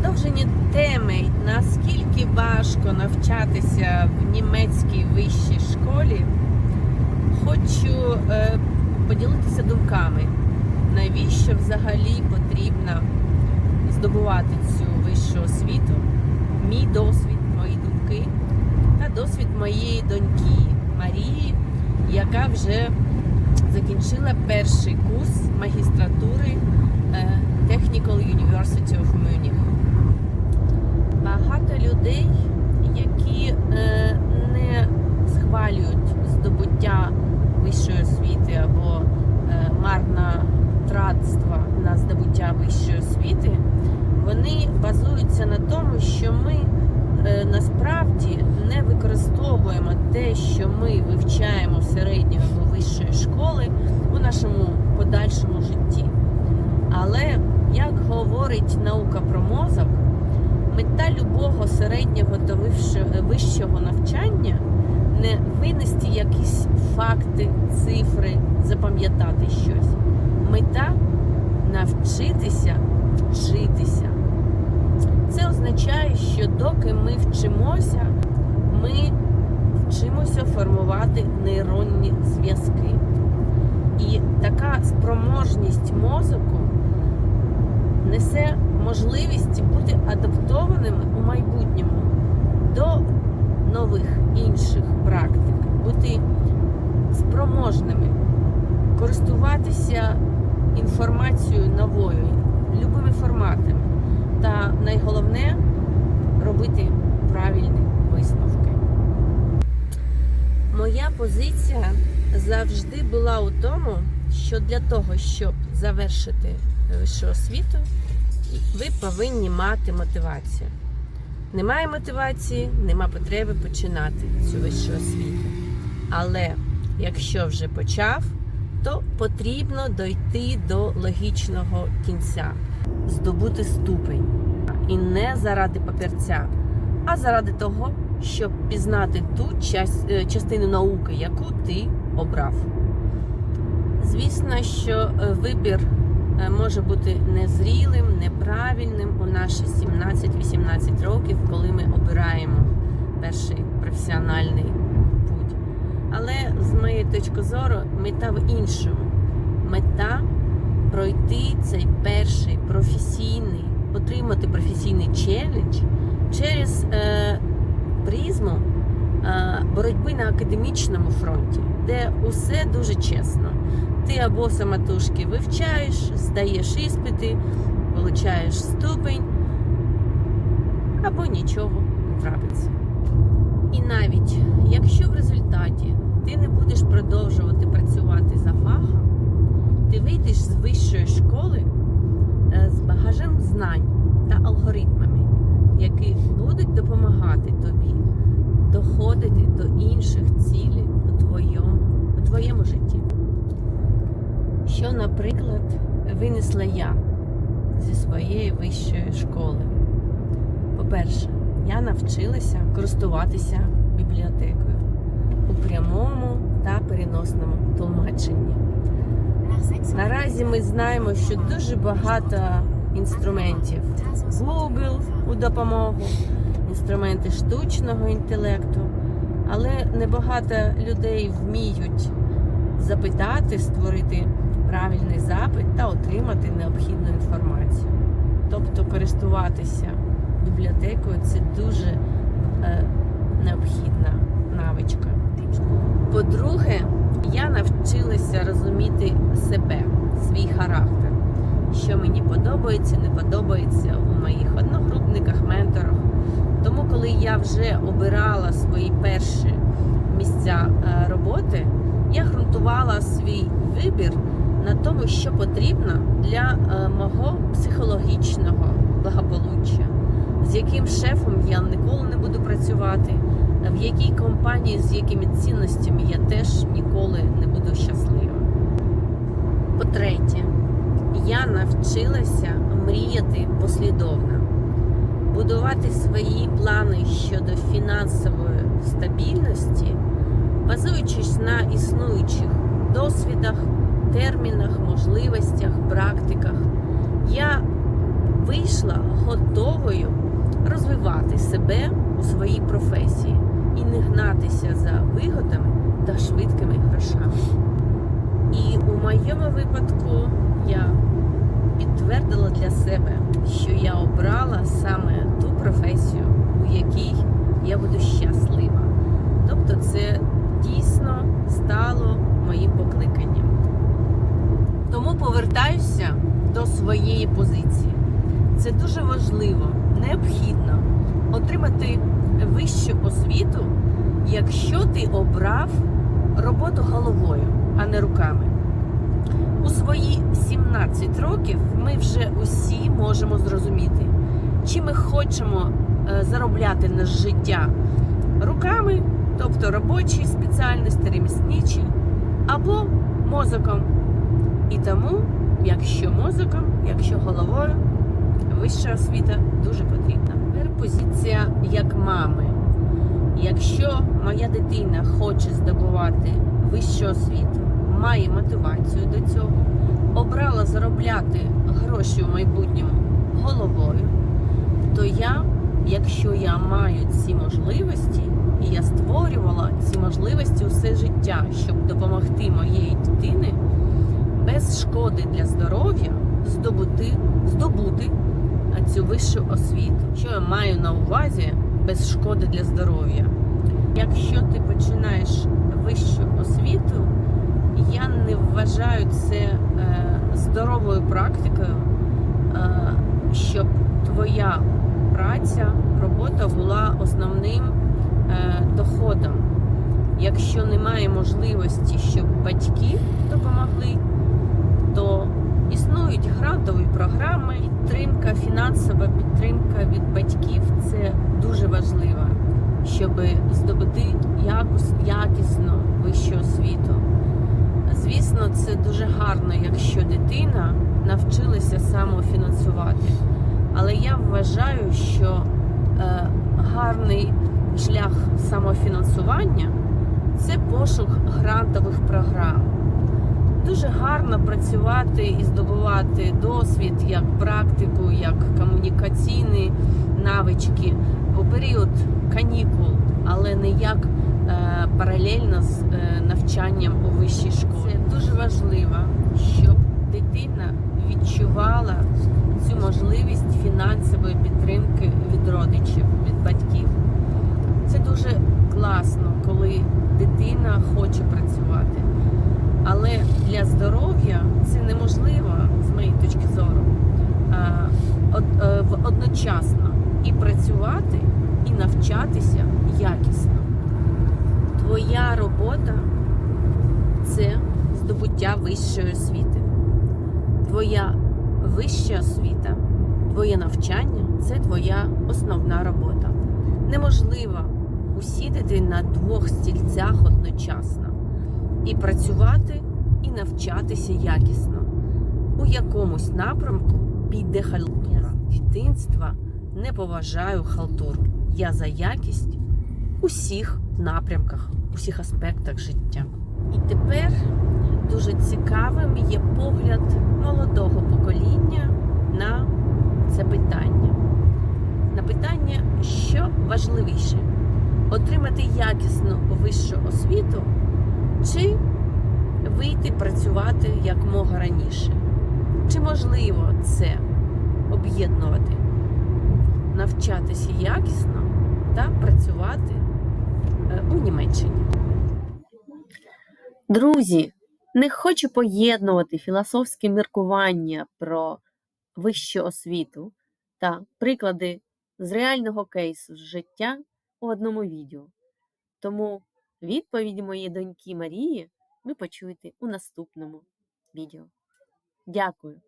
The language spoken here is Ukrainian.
продовження теми, наскільки важко навчатися в німецькій вищій школі, хочу е, поділитися думками, навіщо взагалі потрібно здобувати цю вищу освіту, мій досвід, мої думки та досвід моєї доньки Марії, яка вже закінчила перший курс магістратури е, Technical University of Munich. Людей, які е, не схвалюють здобуття вищої освіти або е, марнотратства на здобуття вищої освіти, вони базуються на тому, що ми е, насправді не використовуємо те, що ми вивчаємо середньої або вищої школи у нашому подальшому житті. Але як говорить наука про мозок, мета любого середнього вищого- вищого навчання не винести якісь факти, цифри, запам'ятати щось. Мета навчитися вчитися. Це означає, що доки ми вчимося, ми вчимося формувати нейронні зв'язки. І така спроможність мозку несе можливість бути адаптованими у майбутньому до нових інших практик, бути спроможними, користуватися інформацією новою, любими форматами. Та найголовне робити правильні висновки. Моя позиція завжди була у тому, що для того, щоб завершити вищу освіту, ви повинні мати мотивацію. Немає мотивації, нема потреби починати цю вищу освіту. Але якщо вже почав, то потрібно дойти до логічного кінця, здобути ступень. І не заради папірця, а заради того, щоб пізнати ту е, частину науки, яку ти обрав. Звісно, що е, вибір може бути незрілим, неправильним у наші 17-18 років, коли ми обираємо перший професіональний путь. Але з моєї точки зору, мета в іншому. Мета пройти цей перший професійний, отримати професійний челендж через е, призму е, боротьби на академічному фронті, де усе дуже чесно. Ти або самотужки вивчаєш, здаєш іспити, получаєш ступень, або нічого не трапиться. І навіть якщо в результаті ти не будеш продовжувати працювати за фахом, ти вийдеш з вищої школи е, з багажем знань та алгоритмами, які будуть допомагати тобі доходити до інших цілей у твоєму, у твоєму житті. Що, наприклад, винесла я зі своєї вищої школи? По-перше, я навчилася користуватися бібліотекою у прямому та переносному тлумаченні. Наразі ми знаємо, що дуже багато інструментів Google у допомогу, інструменти штучного інтелекту, але небагато людей вміють запитати, створити отримати необхідну інформацію. Тобто користуватися бібліотекою це дуже е, необхідна навичка. По-друге, я навчилася розуміти себе, свій характер, що мені подобається, не подобається у моїх одногрупниках, менторах. Тому, коли я вже обирала свої перші місця е, роботи, я ґрунтувала свій вибір на тому, що потрібно для е, мого психологічного благополуччя, з яким шефом я ніколи не буду працювати, в якій компанії з якими цінностями я теж ніколи не буду щаслива. По-третє, я навчилася мріяти послідовно, будувати свої плани щодо фінансової стабільності, базуючись на існуючих досвідах, термінах, можливостях, практиках. Я вийшла готовою реалізувати себе у своїй професії і не гнатися за вигодами та швидкими грошами. І у моєму випадку я підтвердила для себе, що я обрала саме ту професію, у якій я буду щаслива. Тобто, це дійсно стало моїм покликанням. Тому повертаюся до своєї позиції. Це дуже важливо, необхідно отримати вищу освіту, якщо ти обрав роботу головою, а не руками. У свої 17 років ми вже усі можемо зрозуміти, чи ми хочемо е, заробляти на життя руками, тобто робочі спеціальності, ремісничі, або мозоком. І тому, якщо мозоком, якщо головою, вища освіта дуже потрібна. Тепер позиція як мами. Якщо моя дитина хоче здобувати вищу освіту, має мотивацію до цього, обрала заробляти гроші в майбутньому головою, то я, якщо я маю ці можливості, і я створювала ці можливості усе життя, щоб допомогти моєї дитини без шкоди для здоров'я здобути, здобути цю вищу освіту. Що я маю на увазі без шкоди для здоров'я? Якщо ти починаєш вищу освіту, я не вважаю це е, здоровою практикою, е, щоб твоя праця, робота була основним е, доходом. Якщо немає можливості, щоб батьки допомогли, то існують грантові програми, підтримка, фінансова підтримка від батьків це дуже важливо, щоб здобути якус, якісну вищу освіту. Звісно, це дуже гарно, якщо дитина навчилася самофінансувати. Але я вважаю, що е, гарний шлях самофінансування це пошук грантових програм. Дуже гарно працювати і здобувати досвід як практику, як комунікаційні навички у період канікул, але не як е, паралельно з е, навчанням у вищій школі. Це дуже важливо, щоб дитина відчувала цю можливість фінансової підтримки від родичів, від батьків. Це дуже класно, коли дитина хоче працювати. Але для здоров'я це неможливо, з моєї точки зору, а, од- е, в- одночасно і працювати, і навчатися якісно. Твоя робота це здобуття вищої освіти. Твоя вища освіта, твоє навчання це твоя основна робота. Неможливо усідати на двох стільцях одночасно і працювати, і навчатися якісно. У якомусь напрямку піде халтура. Дитинства не поважаю халтуру. Я за якість у всіх напрямках, у всіх аспектах життя. І тепер дуже цікавим є погляд молодого покоління на це питання. На питання, що важливіше отримати якісну вищу освіту чи вийти працювати як мога раніше? Чи можливо це об'єднувати, навчатися якісно та працювати е, у Німеччині? Друзі, не хочу поєднувати філософське міркування про вищу освіту та приклади з реального кейсу з життя у одному відео. Тому відповіді моєї доньки Марії ви почуєте у наступному відео. Дякую!